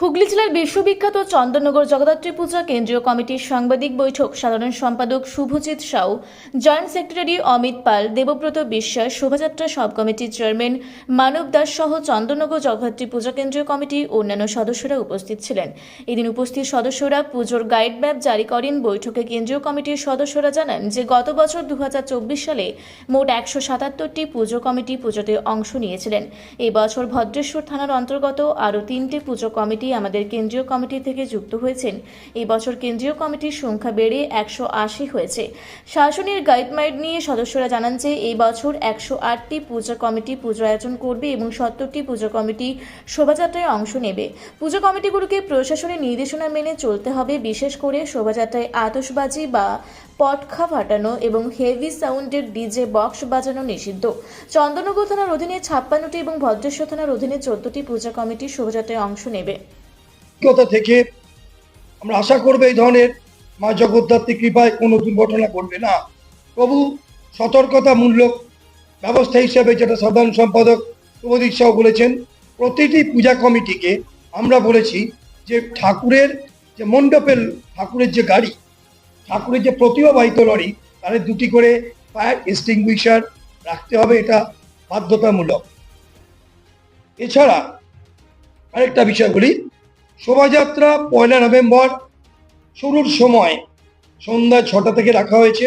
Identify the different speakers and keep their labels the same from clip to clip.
Speaker 1: হুগলি জেলার বিশ্ববিখ্যাত চন্দননগর জগদ্ধাত্রী পূজা কেন্দ্রীয় কমিটির সাংবাদিক বৈঠক, সাধারণ সম্পাদক শুভজিৎ সাউ, জয়েন্ট সেক্রেটারি অমিত পাল, দেবব্রত বিশ্বাস, শোভাযাত্রা সব কমিটির চেয়ারম্যান মানব দাস সহ চন্দননগর জগদ্ধাত্রী পূজা কেন্দ্রীয় কমিটি অন্যান্য সদস্যরা উপস্থিত ছিলেন। এদিন উপস্থিত সদস্যরা পুজোর গাইড ম্যাপ জারি করেন। বৈঠকে কেন্দ্রীয় কমিটির সদস্যরা জানান যে, গত বছর দু হাজার চব্বিশ সালে মোট একশো সাতাত্তরটি পুজো কমিটি পুজোতে অংশ নিয়েছিলেন। এবছর ভদ্রেশ্বর থানার অন্তর্গত আরও তিনটি পুজো কমিটি আমাদের কেন্দ্রীয় কমিটি থেকে যুক্ত হয়েছেন। এই বছর কেন্দ্রীয় কমিটির সংখ্যা বেড়ে একশো আশি হয়েছে। শাসনের গাইডলাইন নিয়ে সদস্যরা জানান যে, এই বছর একশো আটটি পূজা কমিটি পুজো আয়োজন করবে এবং সত্তরটি পুজো কমিটি শোভাযাত্রায় অংশ নেবে। পুজো কমিটিগুলোকে প্রশাসনের নির্দেশনা মেনে চলতে হবে, বিশেষ করে শোভাযাত্রায় আতশবাজি বা পটখা ফাটানো এবং হেভি সাউন্ডের ডিজে বক্স বাজানো নিষিদ্ধ। চন্দননগর থানার অধীনে ছাপ্পান্নটি এবং ভদ্রেশ্বর থানার অধীনে চোদ্দটি পূজা কমিটি শোভাযাত্রায় অংশ নেবে।
Speaker 2: অভিজ্ঞতা থেকে আমরা আশা করব এই ধরনের মা জগদ্ধাত্রী কৃপায় কোনো দুর্ঘটনা ঘটবে না। তবু সতর্কতামূলক ব্যবস্থা হিসেবে যেটা সাধারণ সম্পাদক শুভদীপ সাহ বলেছেন, প্রতিটি পূজা কমিটিকে আমরা বলেছি যে ঠাকুরের যে মণ্ডপের ঠাকুরের যে গাড়ি, ঠাকুরের যে প্রতিভাবাহিত লরি তাদের দুটি করে ফায়ার এক্সটিংগুইশার রাখতে হবে, এটা বাধ্যতামূলক। এছাড়া আরেকটা বিষয় বলি শোভাযাত্রা পয়লা নভেম্বর শুরুর সময় সন্ধ্যা ছটা থেকে রাখা হয়েছে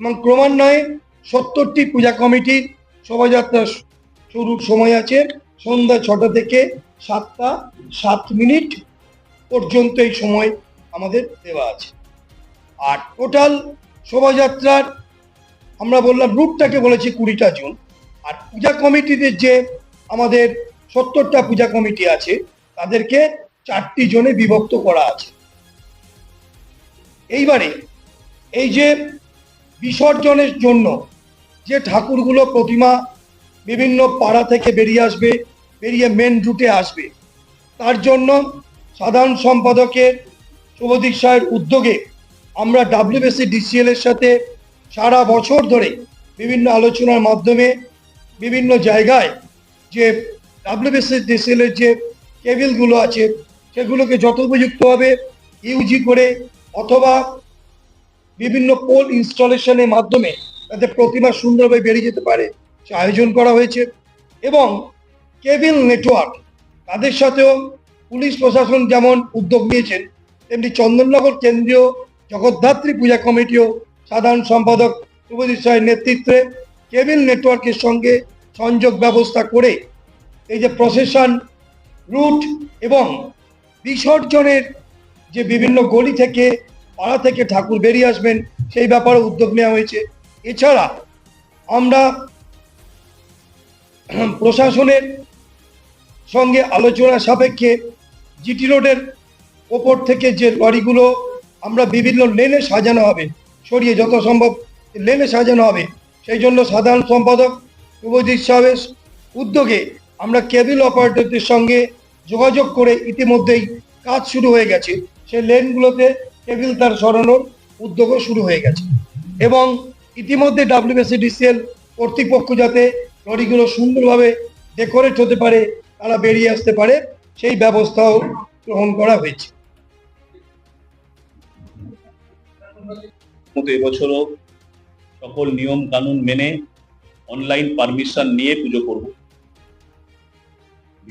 Speaker 2: এবং ক্রমান্বয়ে সত্তরটি পূজা কমিটির শোভাযাত্রা শুরুর সময় আছে। সন্ধ্যা ছটা থেকে সাতটা, সাত মিনিট পর্যন্ত এই সময় আমাদের দেওয়া আছে। আর টোটাল শোভাযাত্রার আমরা বললাম রুটটাকে বলেছি কুড়িটা জুন। আর পূজা কমিটিদের যে আমাদের সত্তরটা পূজা কমিটি আছে, তাদেরকে চারটি জনে বিভক্ত করা আছে। এইবারে এই যে বিসর্জনের জন্য যে ঠাকুরগুলো প্রতিমা বিভিন্ন পাড়া থেকে বেরিয়ে আসবে, বেরিয়ে মেন রুটে আসবে, তার জন্য সাধারণ সম্পাদকের শুভদীপ সাহের উদ্যোগে আমরা ডাব্লিউবিসি ডিসিএল এর সাথে সারা বছর ধরে বিভিন্ন আলোচনার মাধ্যমে বিভিন্ন জায়গায় যে ডাব্লিউবিসি ডিসিএল এর যে কেবিলগুলো আছে সেগুলোকে যথোপযুক্তভাবে ইউজি করে অথবা বিভিন্ন পোল ইনস্টলেশনের মাধ্যমে যাতে প্রতিমা সুন্দরভাবে বেরিয়ে যেতে পারে, সে আয়োজন করা হয়েছে। এবং কেবিল নেটওয়ার্ক, তাদের সাথেও পুলিশ প্রশাসন যেমন উদ্যোগ নিয়েছেন, তেমনি চন্দননগর কেন্দ্রীয় জগদ্ধাত্রী পূজা কমিটিও সাধারণ সম্পাদক শুভজিৎ সাহের নেতৃত্বে কেবিল নেটওয়ার্কের সঙ্গে সংযোগ ব্যবস্থা করে এই যে প্রসেশন রুট এবং বিসর্জনের যে বিভিন্ন গলি থেকে, পাড়া থেকে ঠাকুর বেরিয়ে আসবেন, সেই ব্যাপারে উদ্যোগ নেওয়া হয়েছে। এছাড়া আমরা প্রশাসনের সঙ্গে আলোচনা সাপেক্ষে জিটি রোডের ওপর থেকে যে লরিগুলো আমরা বিভিন্ন লেনে সাজানো হবে, সরিয়ে যত সম্ভব লেনে সাজানো হবে, সেই জন্য সাধারণ সম্পাদক শুভজিৎ সাহেবের উদ্যোগে আমরা কেবিল অপারেটরদের সঙ্গে যোগাযোগ করে ইতিমধ্যেই কাজ শুরু হয়ে গেছে। সেই লেনগুলোতে কেবিল তার সরানোর উদ্যোগও শুরু হয়ে গেছে। এবং ইতিমধ্যে ডাব্লিউবিসিডিসিএল কর্তৃপক্ষ যাতে লরিগুলো সুন্দরভাবে ডেকোরেট হতে পারে, তারা বেরিয়ে আসতে পারে, সেই ব্যবস্থাও গ্রহণ করা হয়েছে।
Speaker 3: এবছরও সকল নিয়ম কানুন মেনে অনলাইন পারমিশন নিয়ে পুজো করব।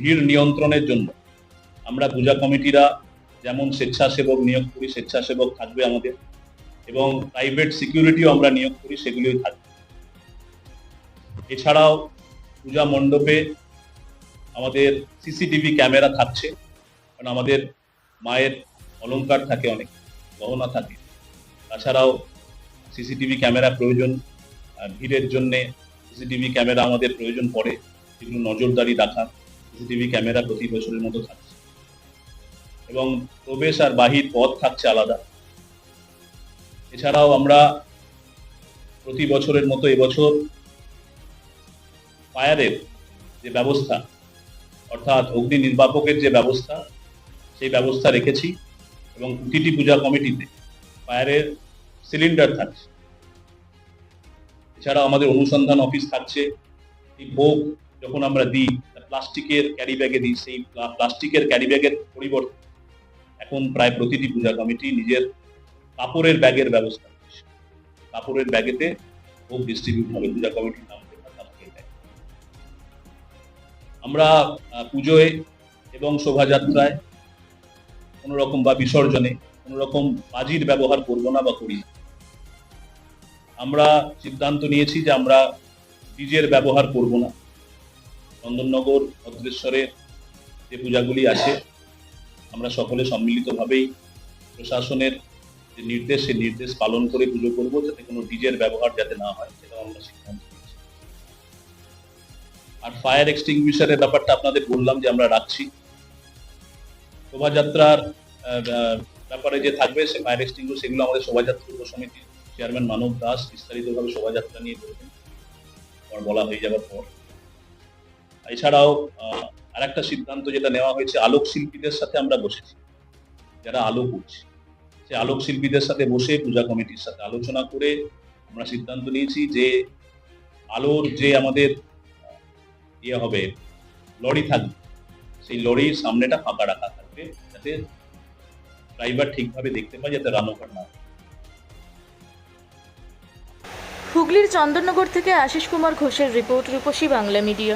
Speaker 3: ভিড় নিয়ন্ত্রণের জন্য। আমরা পূজা কমিটিরা যেমন স্বেচ্ছাসেবক নিয়োগ করি, স্বেচ্ছাসেবক থাকবে আমাদের এবং প্রাইভেট সিকিউরিটিও আমরা নিয়োগ করি, সেগুলোই থাকবে। এছাড়াও পূজা মণ্ডপে আমাদের সিসিটিভি ক্যামেরা থাকছে, কারণ আমাদের মায়ের অলংকার থাকে অনেক, গহনা থাকে। তাছাড়াও সিসিটিভি ক্যামেরা প্রয়োজন ভিড়ের জন্যে সিসিটিভি ক্যামেরা আমাদের প্রয়োজন পড়ে, সেগুলো নজরদারি রাখা সিসিটিভি ক্যামেরা প্রতি বছরের মতো থাকছে। এবং প্রবেশ আর বাহির পথ থাকছে আলাদা। এছাড়াও আমরা প্রতি বছরের মতো এবছর ফায়ারের যে ব্যবস্থা, অর্থাৎ অগ্নি নির্বাপকের যে ব্যবস্থা, সেই ব্যবস্থা রেখেছি এবং প্রতিটি পূজা কমিটিতে ফায়ারের সিলিন্ডার থাকছে। এছাড়া আমাদের অনুসন্ধান অফিস থাকছে। এই ভোগ যখন আমরা দিই প্লাস্টিকের ক্যারি ব্যাগে দিই সেই প্লাস্টিকের ক্যারি ব্যাগের পরিবর্তে এখন প্রায় প্রতিটি পূজা কমিটি নিজের কাপড়ের ব্যাগের ব্যবস্থা করছে। কাপড়ের ব্যাগেতে ভোগ ডিস্ট্রিবিউট হবে, পূজা কমিটির নাম আমরা পুজোয় এবং শোভাযাত্রায় কোনো রকম বা বিসর্জনে কোনো রকম বাজির ব্যবহার করব না বা করি আমরা সিদ্ধান্ত নিয়েছি যে আমরা ডিজের ব্যবহার করব না। চন্দননগর ভদ্রেশ্বরের যে পূজাগুলি আছে, আমরা সকলে সম্মিলিতভাবেই প্রশাসনের যে নির্দেশ, সেই নির্দেশ পালন করে পুজো করব যাতে কোনো ডিজের ব্যবহার যাতে না হয়, সেটা আমরা সিদ্ধান্ত আর ফায়ার এক্সটিংগুইশারের ব্যাপারটা আপনাদের বললাম যে আমরা রাখছি। শোভাযাত্রার ব্যাপারে যে থাকবে সে ফায়ার এক্সটিংগুইশ সেগুলো আমাদের শোভাযাত্রা উপ সমিতির চেয়ারম্যান মানব দাস বিস্তারিতভাবে শোভাযাত্রা নিয়ে বলবেন। আমার বলা হয়ে যাওয়ার পর। এছাড়াও আর একটা সিদ্ধান্ত যেটা নেওয়া হয়েছে, আলোক শিল্পীদের সাথে আমরা বসেছি যারা আলো করছে, সে আলোক শিল্পীদের সাথে বসে পূজা কমিটির সাথে আলোচনা করে আমরা সিদ্ধান্ত নিয়েছি যে আলোর যে আমাদের ইয়ে হবে, লরি থাকবে, সেই লরির সামনেটা ফাঁকা রাখা থাকবে, যাতে ড্রাইভার ঠিকভাবে দেখতে পায় যাতে রানোভার না।
Speaker 4: হুগলির চন্দননগর থেকে আশিস কুমার ঘোষের রিপোর্ট রূপসী বাংলা মিডিয়া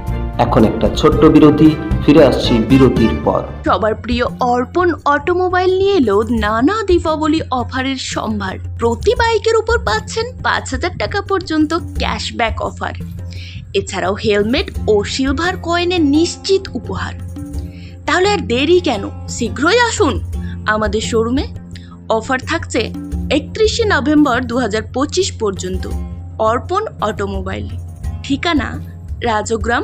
Speaker 5: এখন একটা ছোট্ট বিরতি, ফিরে আসছি বিরতির পর।
Speaker 6: সবার প্রিয় অর্পণ অটোমোবাইল নিয়ে এলো নানা দীপাবলি অফারের সম্ভার। প্রতি বাইকের উপর পাচ্ছেন পাঁচ হাজার টাকা পর্যন্ত ক্যাশব্যাক অফার। এছাড়াও হেলমেট ও সিলভার কয়েনের নিশ্চিত উপহার। তাহলে আর দেরি কেন? শীঘ্রই আসুন আমাদের শোরুমে। অফার থাকছে একত্রিশে নভেম্বর দু হাজার পঁচিশ পর্যন্ত। অর্পণ অটোমোবাইল। ঠিকানা রাজগ্রাম